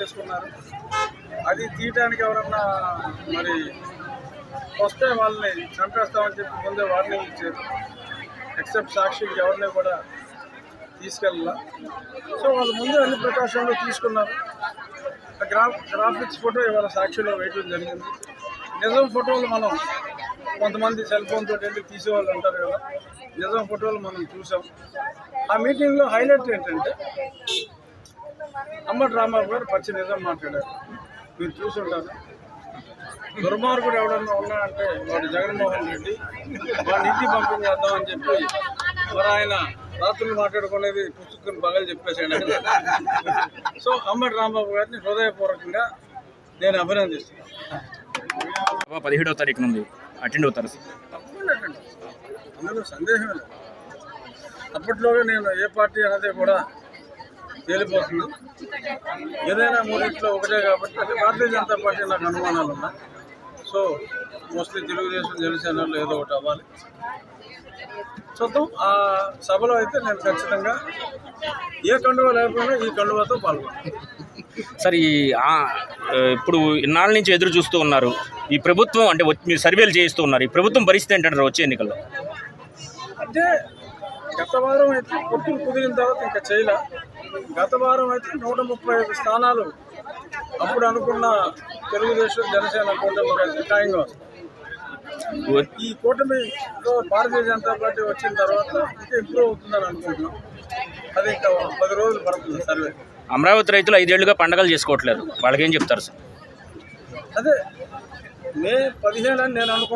చేసుకున్నారు. అది తీయటానికి ఎవరన్నా మరి వస్తే వాళ్ళని చంపేస్తామని చెప్పి ముందే వార్నింగ్ ఇచ్చారు. ఎక్సెప్ట్ సాక్షికి ఎవరిని కూడా తీసుకెళ్ళాల. సో వాళ్ళు ముందే అన్ని ప్రికాషన్లు తీసుకున్నారు. ఆ గ్రాఫిక్స్ ఫోటో ఇవాళ సాక్షిలో వేయడం జరిగింది. నిజం ఫోటోలు మనం కొంతమంది సెల్ ఫోన్తో వెళ్ళి తీసేవాళ్ళు అంటారు కదా నిజం ఫోటోలు మనం చూసాం. ఆ మీటింగ్లో హైలైట్ ఏంటంటే అమ్మ డ్రామా గారు పచ్చి నిజం మాట్లాడారు. మీరు చూసుంటారు దుర్మార్గుడు ఎవడన్నా ఉన్నాడంటే వాడు జగన్మోహన్ రెడ్డి వాడిని ఇంటికి పంపించేద్దాం అని చెప్పి మరి ఆయన రాత్రులు మాట్లాడుకునేది పుస్తకం పగలు చెప్పేసాడు సో అమ్మటి రాంబాబు గారిని హృదయపూర్వకంగా నేను అభినందిస్తున్నాను. పదిహేడవ తారీఖు నుండి అటెండ్ అవుతారు. అందులో సందేహం లేదు. అప్పట్లోనే నేను ఏ పార్టీ అనేది కూడా తేలిపోతుంది. ఏదైనా మూడింట్లో ఒకటే కాబట్టి అది భారతీయ జనతా పార్టీ నాకు అనుమానాలు ఉన్నాయి. సో మోస్ట్లీ తెలుగుదేశం జనసేనలో ఏదో ఒకటి అవ్వాలి. చూద్దాం. ఆ సభలో అయితే నేను ఖచ్చితంగా ఏ కండువ లేకపోయినా ఈ కండువతో పాల్గొంటాను. సార్ ఈ ఇప్పుడు ఇన్నాళ్ళ నుంచి ఎదురు చూస్తూ ఉన్నారు. ఈ ప్రభుత్వం అంటే మీరు సర్వేలు చేయిస్తూ ఉన్నారు. ఈ ప్రభుత్వం పరిస్థితి ఏంటంటారు వచ్చే ఎన్నికల్లో? అంటే గత వారం అయితే పొత్తులు కుదిరిన తర్వాత ఇంకా చేయలే. గత వారం అయితే నూట ముప్పై ఐదు స్థానాలు అప్పుడు అనుకున్న తెలుగుదేశం జనసేన కూటమి ఖాయంగా ఈ కూటమిలో భారతీయ జనతా పార్టీ వచ్చిన తర్వాత ఇంకా ఇంప్రూవ్ అవుతుందని అనుకుంటున్నాం. అది ఇంకా పది రోజులు పడుతుంది సర్వే. అమరావతి రైతులు ఐదేళ్ళుగా పండగలు చేసుకోవట్లేదు. వాళ్ళకేం చెప్తారు సార్? అదే మే పదిహేను అని నేను అనుకుంటున్నాను